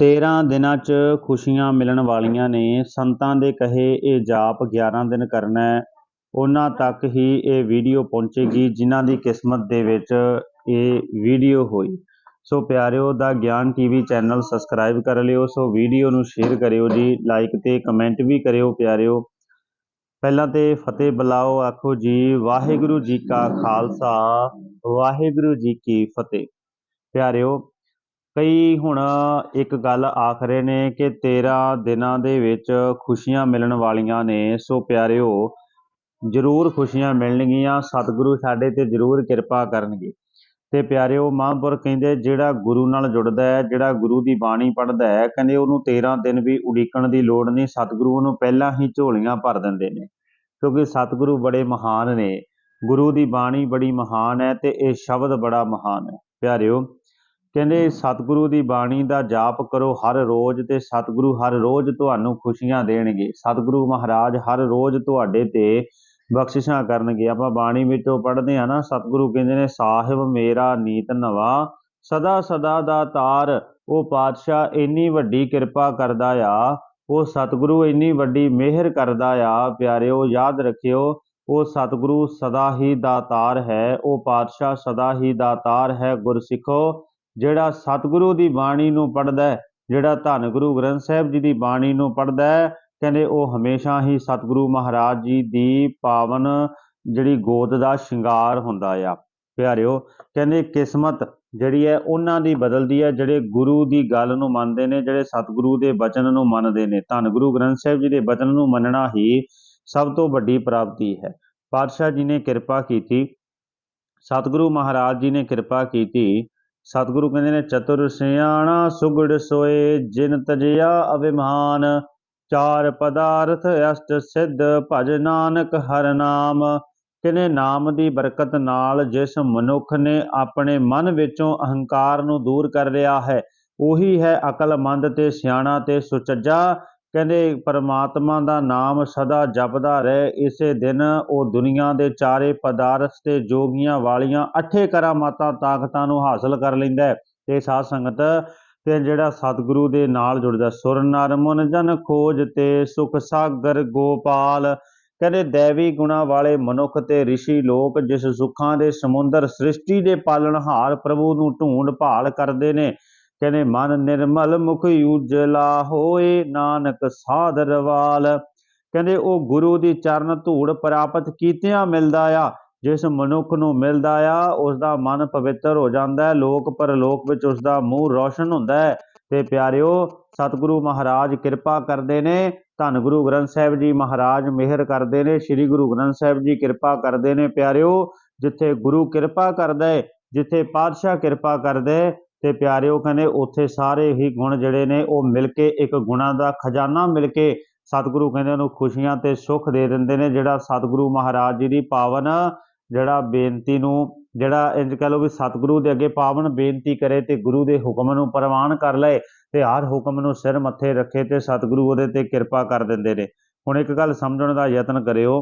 13 ਦਿਨਾਂ 'ਚ ਖੁਸ਼ੀਆਂ ਮਿਲਣ ਵਾਲੀਆਂ ਨੇ। ਸੰਤਾਂ ਦੇ ਕਹੇ, ਇਹ ਜਾਪ 11 ਦਿਨ ਕਰਨਾ ਉਹਨਾਂ ਤੱਕ ਹੀ ਇਹ ਵੀਡੀਓ ਪਹੁੰਚੇਗੀ, ਜਿਨ੍ਹਾਂ ਦੀ ਕਿਸਮਤ ਦੇ ਵਿੱਚ ਇਹ ਵੀਡੀਓ ਹੋਈ। ਸੋ ਪਿਆਰਿਓ, ਦਾ ਗਿਆਨ ਟੀਵੀ ਚੈਨਲ ਸਬਸਕ੍ਰਾਈਬ ਕਰ ਲਿਓ। ਸੋ ਵੀਡੀਓ ਨੂੰ ਸ਼ੇਅਰ ਕਰਿਓ ਜੀ, ਲਾਈਕ ਤੇ ਕਮੈਂਟ ਵੀ ਕਰਿਓ ਪਿਆਰਿਓ। ਪਹਿਲਾਂ ਤੇ ਫਤਿਹ ਬੁਲਾਓ, ਆਖੋ ਜੀ, ਵਾਹਿਗੁਰੂ ਜੀ ਕਾ ਖਾਲਸਾ, ਵਾਹਿਗੁਰੂ ਜੀ ਕੀ ਫਤਿਹ। ਪਿਆਰਿਓ ਕਈ ਹੁਣ ਇੱਕ ਗੱਲ ਆਖ ਰਹੇ ਨੇ ਕਿ 13 ਦਿਨਾਂ ਦੇ ਵਿੱਚ ਖੁਸ਼ੀਆਂ ਮਿਲਣ ਵਾਲੀਆਂ ਨੇ। ਸੋ ਪਿਆਰਿਓ, ਜ਼ਰੂਰ ਖੁਸ਼ੀਆਂ ਮਿਲਣਗੀਆਂ, ਸਤਿਗੁਰੂ ਸਾਡੇ ਤੇ ਜ਼ਰੂਰ ਕਿਰਪਾ ਕਰਨਗੇ। ਤੇ ਪਿਆਰਿਓ ਮਹਾਂਪੁਰ ਕਹਿੰਦੇ, ਜਿਹੜਾ ਗੁਰੂ ਨਾਲ ਜੁੜਦਾ ਹੈ, ਜਿਹੜਾ ਗੁਰੂ ਦੀ ਬਾਣੀ ਪੜ੍ਹਦਾ ਹੈ, ਕਹਿੰਦੇ ਉਹਨੂੰ 13 ਦਿਨ ਵੀ ਉਡੀਕਣ ਦੀ ਲੋੜ ਨਹੀਂ, ਸਤਿਗੁਰੂ ਉਹਨੂੰ ਪਹਿਲਾਂ ਹੀ ਝੋਲੀਆਂ ਭਰ ਦਿੰਦੇ ਨੇ। ਕਿਉਂਕਿ ਸਤਿਗੁਰੂ ਬੜੇ ਮਹਾਨ ਨੇ, ਗੁਰੂ ਦੀ ਬਾਣੀ ਬੜੀ ਮਹਾਨ ਹੈ ਤੇ ਇਹ ਸ਼ਬਦ ਬੜਾ ਮਹਾਨ ਹੈ। ਪਿਆਰਿਓ ਕਹਿੰਦੇ ਸਤਿਗੁਰੂ ਦੀ ਬਾਣੀ ਦਾ ਜਾਪ ਕਰੋ ਹਰ ਰੋਜ਼ ਤੇ ਸਤਿਗੁਰੂ ਹਰ ਰੋਜ਼ ਤੁਹਾਨੂੰ ਖੁਸ਼ੀਆਂ ਦੇਣਗੇ। ਸਤਿਗੁਰੂ ਮਹਾਰਾਜ ਹਰ ਰੋਜ਼ ਤੁਹਾਡੇ ਤੇ ਬਖਸ਼ਿਸ਼ਾਂ ਕਰਨਗੇ। ਆਪਾਂ ਬਾਣੀ ਵਿੱਚੋਂ ਪੜ੍ਹਦੇ ਆ ਨਾ, ਸਤਿਗੁਰੂ ਕਹਿੰਦੇ ਨੇ, ਸਾਹਿਬ ਮੇਰਾ ਨੀਤ ਨਵਾ, ਸਦਾ ਸਦਾ ਦਾ ਤਾਰ, ਉਹ ਪਾਤਸ਼ਾਹ ਇੰਨੀ ਵੱਡੀ ਕਿਰਪਾ ਕਰਦਾ ਆ, ਉਹ ਸਤਿਗੁਰੂ ਇੰਨੀ ਵੱਡੀ ਮਿਹਰ ਕਰਦਾ ਆ, ਪਿਆਰਿਓ ਯਾਦ ਰੱਖਿਓ, ਉਹ ਸਤਿਗੁਰੂ ਸਦਾ ਹੀ ਦਾਤਾਰ ਹੈ, ਉਹ ਪਾਤਸ਼ਾਹ ਸਦਾ ਹੀ ਦਾਤਾਰ ਹੈ, ਗੁਰਸਿੱਖੋ ਜਿਹੜਾ ਸਤਿਗੁਰੂ ਦੀ ਬਾਣੀ ਨੂੰ ਪੜਦਾ ਜਿਹੜਾ ਧੰਨ ਗੁਰੂ ਗ੍ਰੰਥ ਸਾਹਿਬ ਜੀ ਦੀ ਬਾਣੀ ਨੂੰ ਪੜਦਾ ਕਹਿੰਦੇ ਉਹ ਹਮੇਸ਼ਾ ਹੀ ਸਤਿਗੁਰੂ ਮਹਾਰਾਜ ਜੀ ਦੀ ਪਾਵਨ ਜਿਹੜੀ ਗੋਦ ਦਾ ਸ਼ਿੰਗਾਰ ਹੁੰਦਾ ਆ। ਪਿਆਰਿਓ, ਕਹਿੰਦੇ ਕਿਸਮਤ ਜਿਹੜੀ ਹੈ ਉਹਨਾਂ ਦੀ ਬਦਲਦੀ ਹੈ, ਜਿਹੜੇ ਗੁਰੂ ਦੀ ਗੱਲ ਨੂੰ ਮੰਨਦੇ ਨੇ, ਜਿਹੜੇ ਸਤਿਗੁਰੂ ਦੇ ਬਚਨ ਨੂੰ ਮੰਨਦੇ ਨੇ। ਧੰਨ ਗੁਰੂ ਗ੍ਰੰਥ ਸਾਹਿਬ ਜੀ ਦੇ ਬਚਨ ਨੂੰ ਮੰਨਣਾ ਹੀ ਸਭ ਤੋਂ ਵੱਡੀ ਪ੍ਰਾਪਤੀ ਹੈ। ਪਾਤਸ਼ਾਹ ਜੀ ਨੇ ਕਿਰਪਾ ਕੀਤੀ, ਸਤਿਗੁਰੂ ਮਹਾਰਾਜ ਜੀ ਨੇ ਕਿਰਪਾ ਕੀਤੀ ਸਤਿਗੁਰੂ ਕਹਿੰਦੇ ਨੇ, ਚਤੁਰ ਸਿਆਣਾ ਸੁਗੜ ਸੋਏ, ਜਿਨ ਤਜਿਆ ਅਭਿਮਾਨ ਚਾਰ ਪਦਾਰਥ ਅਸ਼ਟ ਸਿੱਧ, ਭਜ ਨਾਨਕ ਹਰ ਨਾਮ। ਕਿਨੇ ਨਾਮ ਦੀ ਬਰਕਤ ਨਾਲ ਜਿਸ ਮਨੁੱਖ ਨੇ ਆਪਣੇ ਮਨ ਵਿੱਚੋਂ ਅਹੰਕਾਰ ਨੂੰ ਦੂਰ ਕਰ ਲਿਆ ਹੈ, ਉਹੀ ਹੈ ਅਕਲਮੰਦ ਤੇ ਸਿਆਣਾ ਤੇ ਸੁਚੱਜਾ। ਕਹਿੰਦੇ ਪਰਮਾਤਮਾ ਦਾ ਨਾਮ ਸਦਾ ਜਪਦਾ ਰਹੇ। ਇਸੇ ਦਿਨ ਉਹ ਦੁਨੀਆ ਦੇ ਚਾਰੇ ਪਦਾਰਥ ਤੇ ਜੋਗੀਆਂ ਵਾਲੀਆਂ ਅਠੇ ਕਰਾਮਾਤਾਂ, ਤਾਕਤਾਂ ਨੂੰ ਹਾਸਲ ਕਰ ਲੈਂਦਾ ਤੇ ਸਾਧ ਸੰਗਤ ਤੇ ਜਿਹੜਾ ਸਤਿਗੁਰੂ ਦੇ ਨਾਲ ਜੁੜਦਾ, ਸੁਰ ਨਰ ਮਨ ਜਨ ਖੋਜ ਤੇ ਸੁਖ ਸਾਗਰ ਗੋਪਾਲ। ਕਹਿੰਦੇ ਦੇਵੀ ਗੁਣਾ ਵਾਲੇ ਮਨੁੱਖ ਤੇ ઋષਿ ਲੋਕ, ਜਿਸ ਸੁੱਖਾਂ ਦੇ ਸਮੁੰਦਰ ਸ੍ਰਿਸ਼ਟੀ ਦੇ ਪਾਲਣਹਾਰ ਪ੍ਰਭੂ ਨੂੰ ਢੂੰਡ ਭਾਲ ਕਰਦੇ ਨੇ। ਕਹਿੰਦੇ, ਮਨ ਨਿਰਮਲ ਮੁਖ ਉਜਲਾ ਹੋਏ ਨਾਨਕ ਸਾਧਰਵਾਲ ਕਹਿੰਦੇ, ਉਹ ਗੁਰੂ ਦੀ ਚਰਨ ਧੂੜ ਪ੍ਰਾਪਤ ਕੀਤਿਆਂ ਮਿਲਦਾ ਆ। ਜਿਸ ਮਨੁੱਖ ਨੂੰ ਮਿਲਦਾ ਆ ਉਸ ਦਾ ਮਨ ਪਵਿੱਤਰ ਹੋ ਜਾਂਦਾ ਹੈ। ਲੋਕ ਪਰਲੋਕ ਵਿੱਚ ਉਸ ਦਾ ਮੂੰਹ ਰੋਸ਼ਨ ਹੁੰਦਾ ਹੈ। ਤੇ ਪਿਆਰਿਓ, ਸਤਿਗੁਰੂ ਮਹਾਰਾਜ ਕਿਰਪਾ ਕਰਦੇ ਨੇ। ਧੰਨ ਗੁਰੂ ਗ੍ਰੰਥ ਸਾਹਿਬ ਜੀ ਮਹਾਰਾਜ ਮਿਹਰ ਕਰਦੇ ਨੇ। ਸ੍ਰੀ ਗੁਰੂ ਗ੍ਰੰਥ ਸਾਹਿਬ ਜੀ ਕਿਰਪਾ ਕਰਦੇ ਨੇ ਪਿਆਰਿਓ। ਜਿੱਥੇ ਗੁਰੂ ਕਿਰਪਾ ਕਰਦਾ ਹੈ, ਜਿੱਥੇ ਪਾਤਸ਼ਾਹ ਕਿਰਪਾ ਕਰਦੇ ਤੇ ਪਿਆਰਿਓ ਕਹਿੰਦੇ ਉੱਥੇ ਸਾਰੇ ਹੀ ਗੁਣ ਜਿਹੜੇ ਨੇ ਉਹ ਮਿਲ ਕੇ ਇੱਕ ਗੁਣਾ ਦਾ ਖਜ਼ਾਨਾ ਮਿਲ ਕੇ ਸਤਿਗੁਰੂ ਕਹਿੰਦੇ ਉਹਨੂੰ ਖੁਸ਼ੀਆਂ ਤੇ ਸੁੱਖ ਦੇ ਦਿੰਦੇ ਨੇ, ਜਿਹੜਾ ਸਤਿਗੁਰੂ ਮਹਾਰਾਜ ਜੀ ਦੀ ਪਾਵਨ, ਜਿਹੜਾ ਬੇਨਤੀ ਨੂੰ, ਜਿਹੜਾ ਇੰਜ ਕਹ ਲਓ ਵੀ ਸਤਿਗੁਰੂ ਦੇ ਅੱਗੇ ਪਾਵਨ ਬੇਨਤੀ ਕਰੇ ਤੇ ਗੁਰੂ ਦੇ ਹੁਕਮ ਨੂੰ ਪ੍ਰਵਾਨ ਕਰ ਲਏ ਤੇ ਹਰ ਹੁਕਮ ਨੂੰ ਸਿਰ ਮੱਥੇ ਰੱਖੇ ਤੇ ਸਤਿਗੁਰੂ ਉਹਦੇ ਤੇ ਕਿਰਪਾ ਕਰ ਦਿੰਦੇ ਨੇ। ਹੁਣ ਇੱਕ ਗੱਲ ਸਮਝਣ ਦਾ ਯਤਨ ਕਰਿਓ,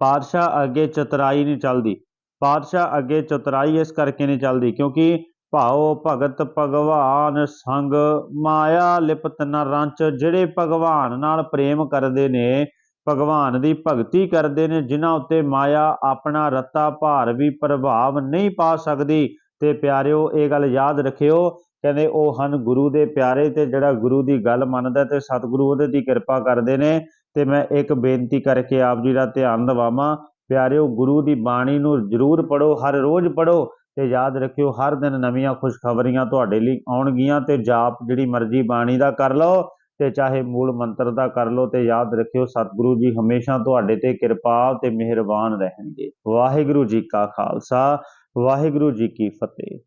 ਪਾਤਸ਼ਾਹ ਅੱਗੇ ਚਤਰਾਈ ਨਹੀਂ ਚੱਲਦੀ। ਪਾਤਸ਼ਾਹ ਅੱਗੇ ਚਤਰਾਈ ਇਸ ਕਰਕੇ ਨਹੀਂ ਚੱਲਦੀ ਕਿਉਂਕਿ ਭਾਉ ਭਗਤ ਭਗਵਾਨ ਸੰਗ, ਮਾਇਆ ਲਿਪਤ ਨ ਰੰਚ, ਜਿਹੜੇ ਭਗਵਾਨ ਨਾਲ ਪ੍ਰੇਮ ਕਰਦੇ ਨੇ, ਭਗਵਾਨ ਦੀ ਭਗਤੀ ਕਰਦੇ ਨੇ, ਜਿਨ੍ਹਾਂ ਉੱਤੇ ਮਾਇਆ ਆਪਣਾ ਰੱਤਾ ਭਾਰ ਵੀ ਪ੍ਰਭਾਵ ਨਹੀਂ ਪਾ ਸਕਦੀ। ਤੇ ਪਿਆਰਿਓ, ਇਹ ਗੱਲ ਯਾਦ ਰੱਖਿਓ, ਕਹਿੰਦੇ ਉਹ ਹਨ ਗੁਰੂ ਦੇ ਪਿਆਰੇ ਤੇ ਜਿਹੜਾ ਗੁਰੂ ਦੀ ਗੱਲ ਮੰਨਦਾ ਤੇ ਸਤਿਗੁਰੂ ਉਹਦੇ ਦੀ ਕਿਰਪਾ ਕਰਦੇ ਨੇ। ਤੇ ਮੈਂ ਇੱਕ ਬੇਨਤੀ ਕਰਕੇ ਆਪ ਜੀ ਦਾ ਧਿਆਨ ਦਿਵਾਵਾਂ। ਪਿਆਰਿਓ, ਗੁਰੂ ਦੀ ਬਾਣੀ ਨੂੰ ਜ਼ਰੂਰ ਪੜੋ ਹਰ ਰੋਜ਼ ਪੜੋ ਤੇ ਯਾਦ ਰੱਖਿਓ, ਹਰ ਦਿਨ ਨਵੀਆਂ ਖੁਸ਼ਖਬਰੀਆਂ ਤੁਹਾਡੇ ਲਈ ਆਉਣਗੀਆਂ ਤੇ ਜਾਪ ਜਿਹੜੀ ਮਰਜ਼ੀ ਬਾਣੀ ਦਾ ਕਰ ਲਓ ਤੇ ਚਾਹੇ ਮੂਲ ਮੰਤਰ ਦਾ ਕਰ ਲਓ ਤੇ ਯਾਦ ਰੱਖਿਓ, ਸਤਿਗੁਰੂ ਜੀ ਹਮੇਸ਼ਾ ਤੁਹਾਡੇ ਤੇ ਕਿਰਪਾ ਤੇ ਮਿਹਰਬਾਨ ਰਹਿਣਗੇ। ਵਾਹਿਗੁਰੂ ਜੀ ਕਾ ਖਾਲਸਾ, ਵਾਹਿਗੁਰੂ ਜੀ ਕੀ ਫਤਿਹ।